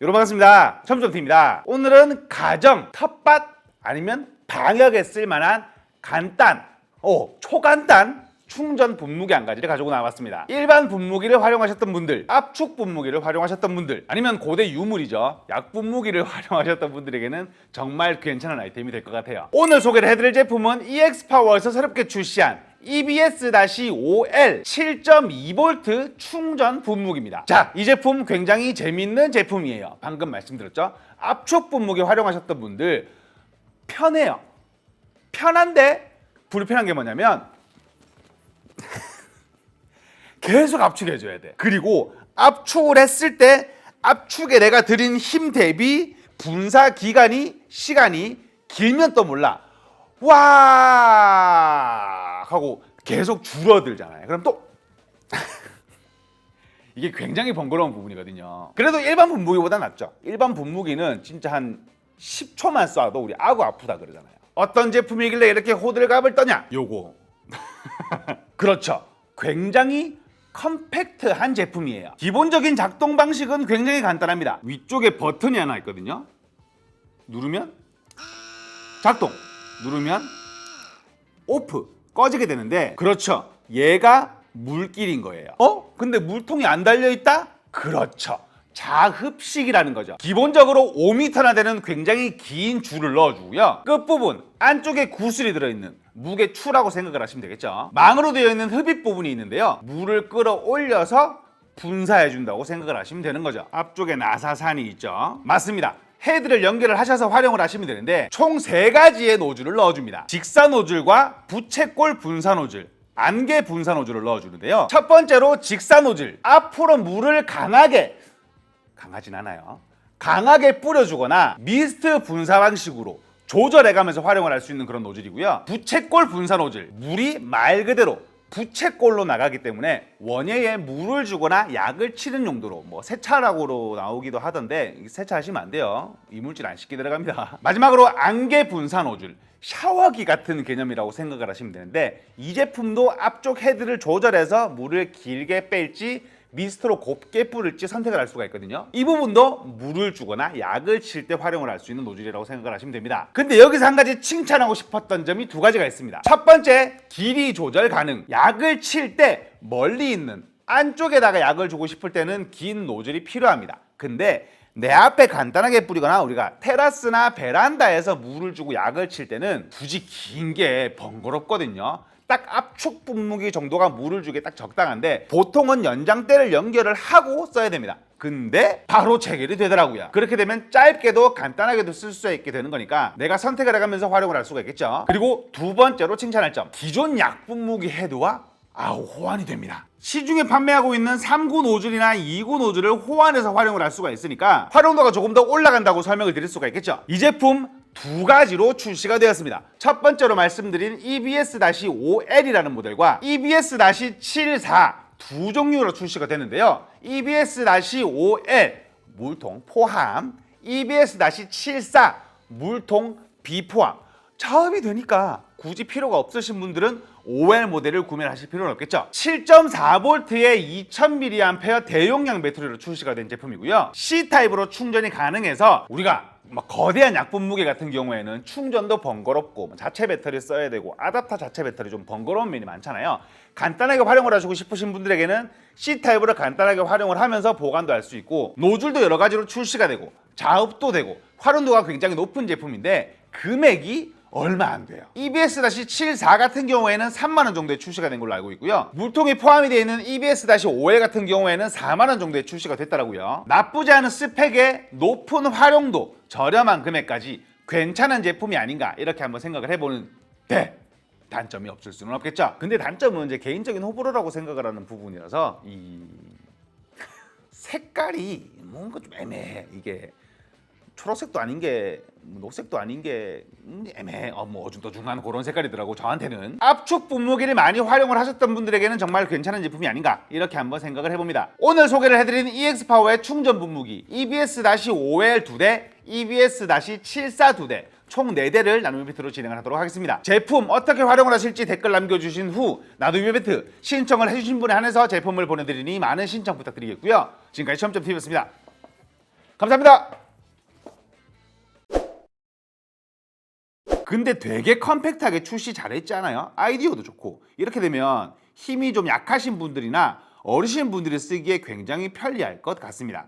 여러분 반갑습니다. 첨점T입니다. 오늘은 가정, 텃밭 아니면 방역에 쓸만한 간단, 오, 초간단 충전 분무기 한 가지를 가지고 나왔습니다. 일반 분무기를 활용하셨던 분들, 압축 분무기를 활용하셨던 분들, 아니면 고대 유물이죠. 약 분무기를 활용하셨던 분들에게는 정말 괜찮은 아이템이 될 것 같아요. 오늘 소개를 해드릴 제품은 EX파워에서 새롭게 출시한 EBS-5L 7.2V 충전 분무기입니다. 자, 이 제품 굉장히 재밌는 제품이에요. 방금 말씀드렸죠? 압축 분무기 활용하셨던 분들 편해요. 편한데 불편한 게 뭐냐면 계속 압축해줘야 돼. 그리고 압축을 했을 때 압축에 내가 들인 힘 대비 분사 기간이 시간이 길면 또 몰라. 와 하고 계속 줄어들잖아요. 그럼 또 이게 굉장히 번거로운 부분이거든요. 그래도 일반 분무기보다 낫죠. 일반 분무기는 진짜 한 10초만 쏴도 우리 아구 아프다 그러잖아요. 어떤 제품이길래 이렇게 호들갑을 떠냐? 요거. 그렇죠. 굉장히 컴팩트한 제품이에요. 기본적인 작동 방식은 굉장히 간단합니다. 위쪽에 버튼이 하나 있거든요. 누르면 작동. 누르면 오프. 꺼지게 되는데 그렇죠. 얘가 물길인 거예요. 어? 근데 물통이 안 달려 있다? 그렇죠. 자흡식이라는 거죠. 기본적으로 5m나 되는 굉장히 긴 줄을 넣어주고요. 끝부분 안쪽에 구슬이 들어있는 무게 추라고 생각을 하시면 되겠죠. 망으로 되어 있는 흡입 부분이 있는데요. 물을 끌어올려서 분사해 준다고 생각을 하시면 되는 거죠. 앞쪽에 나사산이 있죠. 맞습니다. 헤드를 연결을 하셔서 활용을 하시면 되는데 총 세 가지의 노즐을 넣어줍니다. 직사 노즐과 부채꼴 분사 노즐, 안개 분사 노즐을 넣어주는데요. 첫 번째로 직사 노즐, 앞으로 물을 강하게 강하진 않아요. 강하게 뿌려주거나 미스트 분사 방식으로 조절해가면서 활용을 할 수 있는 그런 노즐이고요. 부채꼴 분사 노즐, 물이 말 그대로 부채꼴로 나가기 때문에 원예에 물을 주거나 약을 치는 용도로 뭐 세차라고로 나오기도 하던데 세차하시면 안 돼요. 이물질 안 씻게 들어갑니다. 마지막으로 안개 분사 노즐. 샤워기 같은 개념이라고 생각을 하시면 되는데 이 제품도 앞쪽 헤드를 조절해서 물을 길게 뺄지 미스트로 곱게 뿌릴지 선택을 할 수가 있거든요. 이 부분도 물을 주거나 약을 칠 때 활용을 할 수 있는 노즐이라고 생각을 하시면 됩니다. 근데 여기서 한 가지 칭찬하고 싶었던 점이 두 가지가 있습니다. 첫 번째, 길이 조절 가능. 약을 칠 때 멀리 있는 안쪽에다가 약을 주고 싶을 때는 긴 노즐이 필요합니다. 근데 내 앞에 간단하게 뿌리거나 우리가 테라스나 베란다에서 물을 주고 약을 칠 때는 굳이 긴 게 번거롭거든요. 딱 압축 분무기 정도가 물을 주기에 딱 적당한데 보통은 연장대를 연결을 하고 써야 됩니다. 근데 바로 체결이 되더라고요. 그렇게 되면 짧게도 간단하게도 쓸 수 있게 되는 거니까 내가 선택을 해가면서 활용을 할 수가 있겠죠. 그리고 두 번째로 칭찬할 점. 기존 약 분무기 헤드와 아우 호환이 됩니다. 시중에 판매하고 있는 3구 노즐이나 2구 노즐을 호환해서 활용을 할 수가 있으니까 활용도가 조금 더 올라간다고 설명을 드릴 수가 있겠죠. 이 제품 두 가지로 출시가 되었습니다. 첫 번째로 말씀드린 E EBS-5L이라는 모델과 E EBS-74 두 종류로 출시가 되는데요. E EBS-5L 물통 포함, E EBS-74 물통 비포함. 차업이 되니까 굳이 필요가 없으신 분들은 5L 모델을 구매를 하실 필요는 없겠죠. 7.4V의 2000mAh 대용량 배터리로 출시가 된 제품이고요. C 타입으로 충전이 가능해서 우리가 막 거대한 약분 무게 같은 경우에는 충전도 번거롭고 뭐 자체 배터리 써야 되고 아답터 자체 배터리 좀 번거로운 면이 많잖아요. 간단하게 활용을 하시고 싶으신 분들에게는 C 타입으로 간단하게 활용을 하면서 보관도 할 수 있고 노즐도 여러 가지로 출시가 되고 자흡도 되고 활용도가 굉장히 높은 제품인데 금액이 얼마 안 돼요. E EBS-74 같은 경우에는 3만 원 정도에 출시가 된 걸로 알고 있고요. 물통이 포함이 되어 있는 E EBS-5L 같은 경우에는 4만 원 정도에 출시가 됐더라고요. 나쁘지 않은 스펙에 높은 활용도, 저렴한 금액까지 괜찮은 제품이 아닌가 이렇게 한번 생각을 해보는데 단점이 없을 수는 없겠죠. 근데 단점은 이제 개인적인 호불호라고 생각을 하는 부분이라서 이 색깔이 뭔가 좀 애매해 이게 초록색도 아닌 게 녹색도 아닌 게 음, 애매해 어, 뭐 어중떠중한 그런 색깔이더라고 저한테는 압축 분무기를 많이 활용을 하셨던 분들에게는 정말 괜찮은 제품이 아닌가 이렇게 한번 생각을 해봅니다 오늘 소개를 해드리는 EX파워의 충전 분무기 E EBS-5L 2대 EBS-74 2대 총 4대를 나눔 이벤트로 진행을 하도록 하겠습니다. 제품 어떻게 활용을 하실지 댓글 남겨주신 후 나눔 이벤트 신청을 해주신 분에 한해서 제품을 보내드리니 많은 신청 부탁드리겠고요. 지금까지 시험점TV였습니다. 감사합니다. 근데 되게 컴팩트하게 출시 잘했지 않아요? 아이디어도 좋고 이렇게 되면 힘이 좀 약하신 분들이나 어르신 분들이 쓰기에 굉장히 편리할 것 같습니다.